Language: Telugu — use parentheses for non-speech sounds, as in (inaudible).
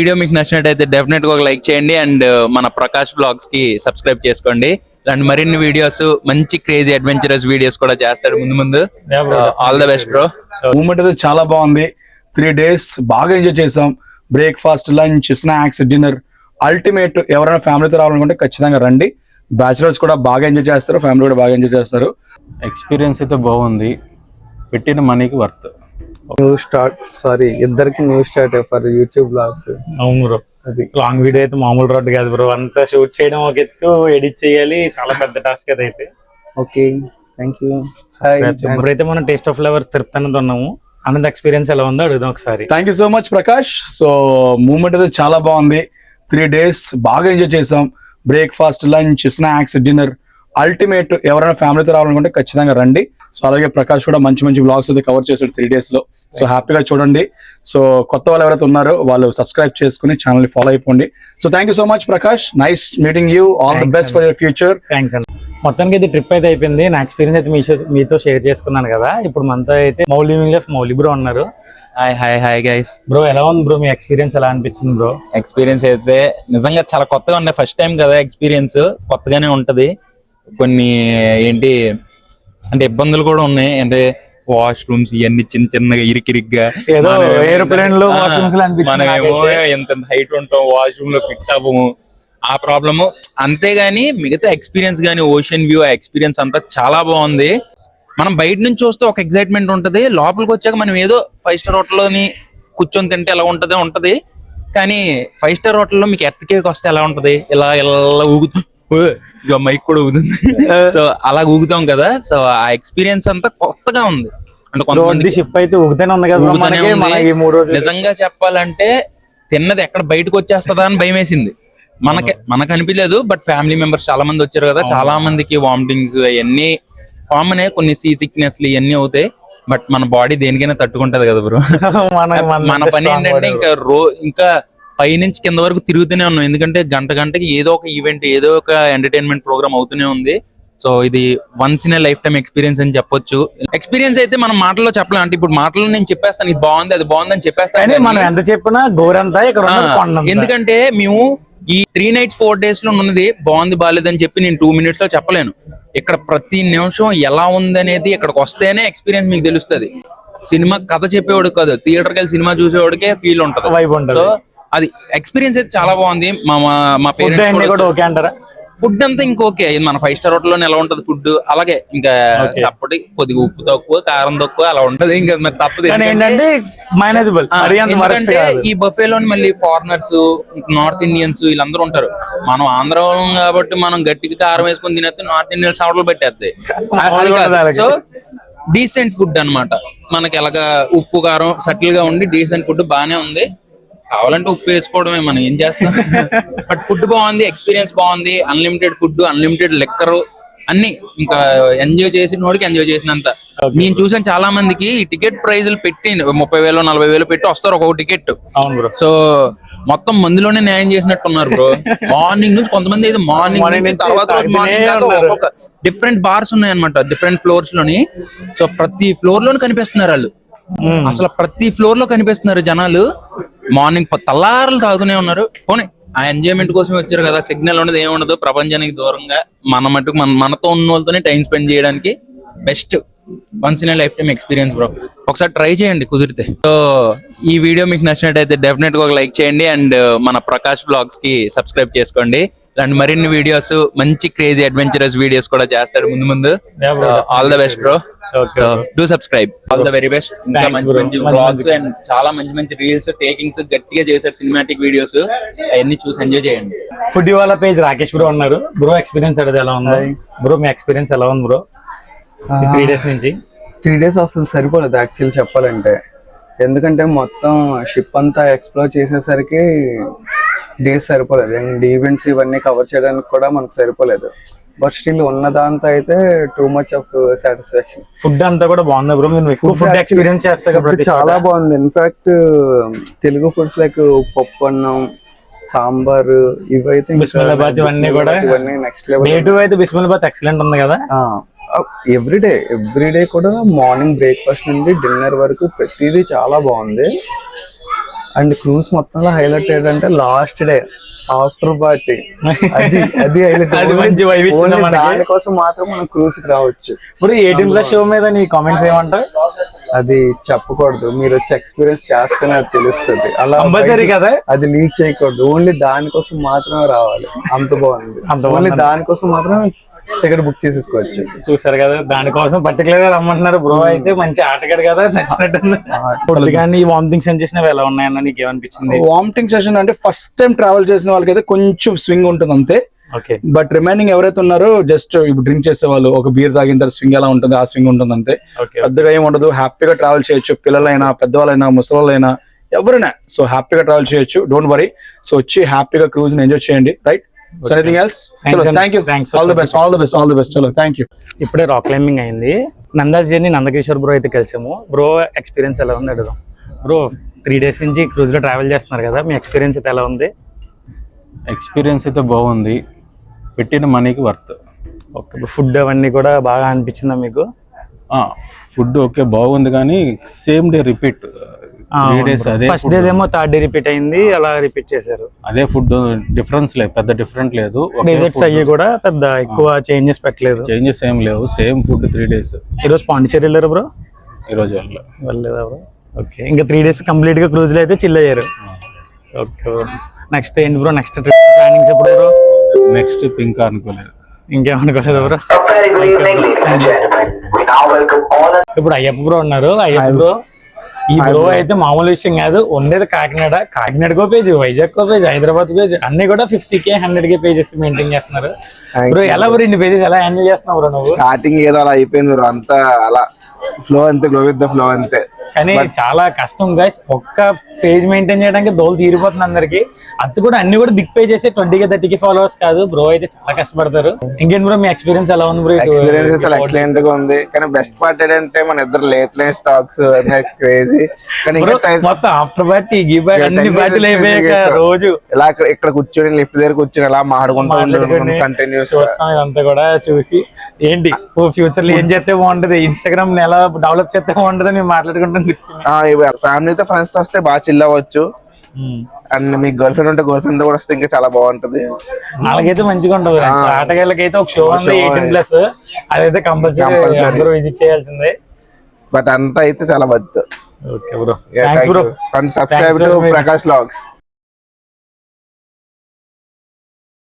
వీడియో మీకు నచ్చినట్టయితే డెఫినెట్గా ఒక లైక్ చేయండి అండ్ మన ప్రకాష్ బ్లాగ్స్కి సబ్స్క్రైబ్ చేసుకోండి. అండ్ మరిన్ని వీడియోస్ మంచి క్రేజీ అడ్వెంచరస్ వీడియోస్ కూడా చేస్తాడు ముందు ముందు. All the best bro moment అయితే చాలా బాగుంది. త్రీ డేస్ బాగా ఎంజాయ్ చేసాం. Breakfast lunch snacks dinner ultimate ఎవరైనా ఫ్యామిలీతో రావాలనుకుంటే ఖచ్చితంగా రండి. బ్యాచులర్స్ కూడా బాగా ఎంజాయ్ చేస్తారు. ఫ్యామిలీ కూడా బాగా ఎంజాయ్ చేస్తారు. ఎక్స్పీరియన్స్ అయితే బాగుంది. పెట్టిన మనీకి వర్త్ న్యూ స్టార్ట్ సారీ ఇద్దరికి new start for YouTube vlogs అవును బ్రో. అది. లాంగ్ వీడియో అయితే మామూలు రోడ్డు కాదు బ్రో. అంతా షూట్ చేయడం ఒక ఎత్తు ఎడిట్ చేయాలి. చాలా పెద్ద టాస్క్ అదైతే ఓకే థ్యాంక్ యూ అయితే మనం టేస్ట్ ఆఫ్ ఫ్లేవర్స్ తిరుపతి ఉన్నాము. అన్నది ఎక్స్పీరియన్స్ ఎలా ఉందో అడుగుదాం ఒకసారి. Thank you so much Prakash so moment అయితే చాలా బాగుంది. త్రీ డేస్ బాగా ఎంజాయ్ చేసాం. Breakfast lunch snacks dinner ultimate ఎవరైనా ఫ్యామిలీతో రావాలనుకుంటే ఖచ్చితంగా రండి. సో అలాగే ప్రకాష్ కూడా మంచి మంచి బ్లాగ్స్ అయితే కవర్ చేశాడు త్రీ డేస్లో. సో హ్యాపీగా చూడండి. సో కొత్త వాళ్ళు ఎవరైతే ఉన్నారో వాళ్ళు సబ్స్క్రైబ్ చేసుకుని ఛానల్ని ఫాలో అయిపోండి. So thank you so much Prakash nice meeting you all the best for your future thanks అండి మొత్తానికి అయితే ట్రిప్ అయితే అయిపోయింది. నా ఎక్స్పీరియన్స్ అయితే మీ మీతో షేర్ చేసుకున్నాను కదా. ఇప్పుడు మనతో అయితే మౌలి మింగ్లెఫ్ మౌలి బ్రో ఉన్నారు. Hi hi hi guys bro ఎలా ఉంది బ్రో మీ ఎక్స్పీరియన్స్ ఎలా అనిపించింది బ్రో ఎక్స్పీరియన్స్ అయితే నిజంగా చాలా కొత్తగా ఉన్నాయి ఫస్ట్ టైం కదా ఎక్స్పీరియన్స్ కొత్తగానే ఉంటది. కొన్ని ఏంటి అంటే ఇబ్బందులు కూడా ఉన్నాయి. అంటే వాష్రూమ్స్ ఇవన్నీ చిన్న చిన్నగా ఇరికిరిగ్గా. ఏదో లో మనమేమో నాకైతే. ఎంత హైట్ ఉంటాం వాష్రూమ్లో ఫిక్స్ అవ్వము. ఆ ప్రాబ్లము అంతేగాని మిగతా ఎక్స్పీరియన్స్ గానీ ఓషన్ వ్యూ ఆ ఎక్స్పీరియన్స్ అంతా చాలా బాగుంది. మనం బయట నుంచి చూస్తే ఒక ఎగ్జైట్మెంట్ ఉంటది. లోపలికి వచ్చాక మనం ఏదో ఫైవ్ స్టార్ హోటల్లోని కూర్చొని తింటే ఎలా ఉంటది ఉంటది. కానీ ఫైవ్ స్టార్ హోటల్లో మీకు ఎర్త్ కేక్ వస్తే ఎలా ఉంటది? ఇలా ఇలా ఊగుతూ ఓ, ఇగో మైక్ కూడా ఊగుతుంది. సో అలా ఊగుతాం కదా సో ఆ ఎక్స్పీరియన్స్ అంతా కొత్తగా ఉంది. అంటే కొంతమంది షిప్ అయితే ఊగుతూనే ఉంది కదా నిజంగా చెప్పాలంటే తిన్నది ఎక్కడ బయటకు వచ్చేస్తుందా అని భయం వేసింది మనకి మనకు అనిపించలేదు బట్ ఫ్యామిలీ మెంబర్స్ చాలా మంది వచ్చారు కదా చాలా మందికి వామిటింగ్స్ అవన్నీ కామన్ కొన్ని సీ సిక్నెస్ ఇవన్నీ అవుతాయి బట్ మన బాడీ దేనికైనా తట్టుకుంటది కదా బ్రో (laughs) మన పని ఏంటంటే ఇంకా రో ఇంకా పై నుంచి కింద వరకు తిరుగుతూనే ఉన్నాం. ఎందుకంటే గంట గంటకి ఏదో ఒక ఈవెంట్ ఏదో ఒక ఎంటర్టైన్మెంట్ ప్రోగ్రామ్ అవుతూనే ఉంది. సో ఇది once in life time experience అని చెప్పొచ్చు. ఎక్స్పీరియన్స్ అయితే మనం మాటల్లో చెప్పలేం. అంటే ఇప్పుడు మాటల్లో నేను చెప్పేస్తాను ఇది బాగుంది అది బాగుంది అని చెప్పేస్తాను మనం ఎంత చెప్పినా గోరంతా. ఎందుకంటే మేము ఈ త్రీ నైట్స్ ఫోర్ డేస్లో ఉన్నది. బాగుంది బాగాలేదని చెప్పి నేను టూ మినిట్స్లో చెప్పలేను. ఇక్కడ ప్రతి నిమిషం ఎలా ఉంది అనేది ఇక్కడికి వస్తేనే ఎక్స్పీరియన్స్ మీకు తెలుస్తుంది. సినిమా కథ చెప్పేవాడు కాదు. థియేటర్కి వెళ్ళి సినిమా చూసేవాడికే ఫీల్ ఉంటది. సో అది ఎక్స్పీరియన్స్ అయితే చాలా బాగుంది. మా మా- కూడా పేరెంట్స్ ఓకే అంటారా? ఫుడ్ అంతా ఇంకోకే ఇది మన ఫైవ్ స్టార్ హోటల్లో ఎలా ఉంటది ఫుడ్ అలాగే ఇంకా. సప్పటి కొద్దిగా ఉప్పు తక్కువ కారం తక్కువ అలా ఉంటది. ఇంకా మరి తప్పదు ఏంటంటే మేనేజబుల్ ఎందుకంటే ఈ బఫేలోని మళ్ళీ ఫారినర్స్ నార్త్ ఇండియన్స్ వీళ్ళందరూ ఉంటారు. మనం ఆంధ్ర కాబట్టి మనం గట్టిగా కారం వేసుకొని తినేస్తే నార్త్ ఇండియన్స్ అవడలు పెట్టేస్తాయి. సో డీసెంట్ ఫుడ్ అన్నమాట. మనకి ఎలాగా ఉప్పు కారం సటిల్గా ఉండి డీసెంట్ ఫుడ్ బాగానే ఉంది. కావాలంటే ఉప్పు వేసుకోవడమే మనం ఏం చేస్తాం? బట్ ఫుడ్ బాగుంది ఎక్స్పీరియన్స్ బాగుంది అన్లిమిటెడ్ ఫుడ్ అన్లిమిటెడ్ లెక్కర్ అన్ని. ఇంకా ఎంజాయ్ చేసిన వాడికి ఎంజాయ్ చేసినంత. నేను చూసాను చాలా మందికి టికెట్ ప్రైజులు పెట్టి ముప్పై వేలు నలభై వేలు పెట్టి వస్తారు ఒక్కొక్క టికెట్ అవును బ్రో. సో మొత్తం మందులోనే న్యాయం చేసినట్టు ఉన్నారు బ్రో. మార్నింగ్ నుంచి కొంతమంది అయితే మార్నింగ్ తర్వాత మార్నింగ్. ఒక్కొక్క డిఫరెంట్ బార్స్ ఉన్నాయి అనమాట డిఫరెంట్ ఫ్లోర్స్లోని. సో ప్రతి ఫ్లోర్లోని కనిపిస్తున్నారు వాళ్ళు. అసలు ప్రతి ఫ్లోర్లో కనిపిస్తున్నారు జనాలు. మార్నింగ్ తల్లారులు తాగుతూనే ఉన్నారు. పోనీ ఆ ఎంజాయ్మెంట్ కోసం వచ్చారు కదా. సిగ్నల్ ఉండదు ఏముండదు ప్రపంచానికి దూరంగా మన మటుకు మన మనతో ఉన్న వాళ్ళతోనే టైం స్పెండ్ చేయడానికి best once in life time experience bro ఒకసారి ట్రై చేయండి కుదిరితే. సో ఈ వీడియో మీకు నచ్చినట్టయితే డెఫినెట్గా ఒక లైక్ చేయండి. అండ్ uh, మన ప్రకాష్ బ్లాగ్స్కి సబ్స్క్రైబ్ చేసుకోండి. అండ్ మరిన్ని వీడియోస్ మంచి క్రేజీ అడ్వెంచరస్ వీడియోస్ కూడా చేస్తాడు ముందు ముందు. All the best bro do subscribe all the very best ఇంకా మంచి. మంచి బ్లాగ్స్ అండ్ చాలా మంచి మంచి రీల్స్ టేకింగ్స్ గట్టిగా చేశారు సినిమాటిక్ వీడియోస్ అవన్నీ చూసి ఎంజాయ్ చేయండి. ఫుడ్ వాళ్ళ పేజ్ రాకేష్ బ్రో ఉన్నారు. బ్రో ఎక్స్పీరియన్స్ అడితే ఎలా ఉంది? బ్రో మీ ఎక్స్పీరియన్స్ ఎలా ఉంది బ్రో త్రీ డేస్ నుంచి. త్రీ డేస్ అసలు సరిపోలేదు యాక్చువల్ చెప్పాలంటే. ఎందుకంటే మొత్తం షిప్ అంతా ఎక్స్ప్లోర్ చేసేసరికి డేస్ సరిపోలేదు. అండ్ ఈవెంట్స్ ఇవన్నీ కవర్ చేయడానికి కూడా మనకు సరిపోలేదు. బట్ స్టిల్ ఉన్న దాంతో అయితే too much of satisfaction food అంతా కూడా బాగుంది బ్రో. మీరు ఎక్కువ ఫుడ్ ఎక్స్పీరియన్స్ చేస్తారు చాలా బాగుంది. ఇన్ఫాక్ట్ తెలుగు ఫుడ్స్ లైక్ పప్పు అన్నం సాంబార్ ఇవైతే ఇంకా బిస్మిల్లాబాద్ ఇవన్నీ కూడా ఇవన్నీ నెక్స్ట్ లెవెల్ డే టు అయితే బిస్మిల్బాత్ ఎక్సలెంట్ ఉంది కదా? ఎవ్రీడే ఎవ్రీడే కూడా మార్నింగ్ బ్రేక్ఫాస్ట్ నుండి డిన్నర్ వరకు ప్రతిదీ చాలా బాగుంది. అండ్ క్రూజ్ మొత్తంలో హైలైట్ ఏంటంటే లాస్ట్ డే ఆఫ్టర్ పార్టీ. అది అది హైలైట్? దానికోసం మాత్రం మనం క్రూజ్కి రావచ్చు. ఇప్పుడు ఎయిటీన్ ప్లస్ షో మీద నీ కామెంట్స్ ఏమంటావు? అది చెప్పకూడదు. మీరు వచ్చి ఎక్స్పీరియన్స్ చేస్తేనే అది తెలుస్తుంది. అలా కంపల్సరీ కదా? అది లీక్ చేయకూడదు. ఓన్లీ దానికోసం మాత్రమే రావాలి. అంత బాగుంది. అంత ఓన్లీ. దానికోసం మాత్రం టికెట్ బుక్ చేసేసుకోవచ్చు. చూసారు కదా దానికోసం పర్టికులర్గా రమ్మంటున్నారు. బ్రో అయితే మంచి ఆటగాడు కదా నచ్చినట్టు కానీ వామిటింగ్ సెన్సేషన్ ఎలా ఉన్నాయన్న నీకు ఏమనిపించింది వామిటింగ్ సెషన్ అంటే ఫస్ట్ టైం ట్రావెల్ చేసిన వాళ్ళకైతే కొంచెం స్వింగ్ ఉంటుంది అంతే. ఓకే. బట్ రిమైనింగ్ ఎవరైతే ఉన్నారో జస్ట్ ఇప్పుడు డ్రింక్ చేసే వాళ్ళు ఒక బీర్ తాగిన తర్వాత స్వింగ్ ఎలా ఉంటుంది ఆ స్వింగ్ ఉంటుంది అంతే. పెద్దగా ఏమి ఉండదు హ్యాపీగా ట్రావెల్ చేయొచ్చు. పిల్లలైనా పెద్దవాళ్ళైనా ముసలిళ్ళైనా ఎవరైనా. సో హ్యాపీగా ట్రావెల్ చేయొచ్చు. డోంట్ వరీ సో వచ్చి హ్యాపీగా క్రూజ్ ఎంజాయ్ చేయండి రైట్ సో ఎనీథింగ్ ఎల్స్ చలో and- thank you all the best all the best all the best చలో థ్యాంక్ యూ ఇప్పుడే రాక్ క్లైంబింగ్ అయింది. నందాస్ జర్నీ నందకిషోర్ బ్రో అయితే కలిసాము. బ్రో ఎక్స్పీరియన్స్ ఎలా ఉంది అడుగుదాం. బ్రో త్రీ డేస్ నుంచి క్రూజ్లో ట్రావెల్ చేస్తున్నారు కదా మీ ఎక్స్పీరియన్స్ అయితే ఎలా ఉంది? ఎక్స్పీరియన్స్ అయితే బాగుంది. పెట్టిన మనీకి వర్త్ ఓకే ఫుడ్ అవన్నీ కూడా బాగా అనిపించిందా మీకు? ఫుడ్ ఓకే బాగుంది కానీ same day repeat first day ఏమో థర్డ్ డే రిపీట్ అయింది అలా రిపీట్ చేశారు. అదే ఫుడ్ డిఫరెన్స్ లేదు పెద్ద డిఫరెంట్ లేదు. డెజర్ట్స్ అయ్యి కూడా పెద్ద ఎక్కువ చేంజెస్ పెట్టలేదు. చేంజెస్ ఏం లేవు సేమ్ ఫుడ్ త్రీ డేస్ ఈరోజు పాండిచేరి వెళ్ళారు బ్రో ఈ రోజు వల్ల వెళ్ళలేదా బ్రో ఓకే ఇంకా త్రీ డేస్ కంప్లీట్గా క్రూజ్లో అయితే చిల్ అయ్యారు. ఓకే నెక్స్ట్ ఏంటి బ్రో నెక్స్ట్ ట్రిప్ ప్లానింగ్స్ ఎప్పుడు బ్రో నెక్స్ట్ పింక్ అనుకోలేదు. ఇంకేమనుకోలేదు బ్రో ఇప్పుడు అయ్యప్ప బ్రో ఉన్నారు. అయ్యప్ప బ్రో ఈ బ్రో అయితే మామూలు విషయం కాదు. ఉండేది కాకినాడ. కాకినాడకో పేజ్ వైజాగ్ కో పేజ్ హైదరాబాద్ పేజ్ అన్ని కూడా fifty K hundred K pages maintain చేస్తున్నారు. బ్రో ఎలా ఇన్ని పేజెస్ ఎలా హ్యాండిల్ చేస్తున్నావు బ్రో నువ్వు? స్టార్టింగ్ ఏదో అలా అయిపోయింది బ్రో. అంతా అలా ఫ్లో అంతే గ్లో విత్ ద ఫ్లో అంతే. కానీ చాలా కష్టం గైస్ ఒక్క పేజ్ మెయింటైన్ చేయడానికి దోలు తీరిపోతుంది అందరికి. అది కూడా అన్ని కూడా big pages twenty K thirty K followers కాదు. బ్రో అయితే చాలా కష్టపడతారు. ఇంకేం బ్రో మీ ఎక్స్పీరియన్స్ ఎలా ఉంది బ్రో ఎక్స్పీరియన్స్ చాలా ఎక్సలెంట్గా ఉంది. కానీ బెస్ట్ పార్ట్ ఏంటంటే మన ఇద్దరు లేట్ లైన్ స్టాక్స్ క్రేజీ కానీ మొత్తం ఆఫ్టర్ పార్టీ గీ అన్ని 10 బ్యాచ్లు minutes అయిపోయాక. రోజు. ఇలా ఇక్కడ- కూర్చొని లిఫ్ట్ దగ్గర కూర్చొని మాట్లాడుకుంటూ మాట్లాడుకొని కంటిన్యూస్ చూస్తాం ఇదంతా కూడా చూసి. ఏంటి? ఫ్యూచర్లో ఏం చేస్తే బాగుంటది? ఇన్స్టాగ్రామ్ ఎలా డెవలప్ చేస్తే బాగుంటది మేము ఫ్యామిలీతో ఫ్రెండ్స్తో వస్తే బాగా చిల్ అవ్వచ్చు. అండ్ మీ గర్ల్ ఫ్రెండ్ ఉంటే గర్ల్ ఫ్రెండ్ కూడా వస్తే ఇంకా చాలా బాగుంటది. వాళ్ళకైతే మంచిగా ఉంటది. ఆటగాళ్ళకైతే ఒక షో ఉంది ఎయిటీన్ ప్లస్ అదైతే కంపల్సరీ. అందరూ విజిట్ చేయాల్సిందే. బట్ అంతా అయితే చాలా బద్దు okay bro thanks bro and subscribe to. Prakash vlogs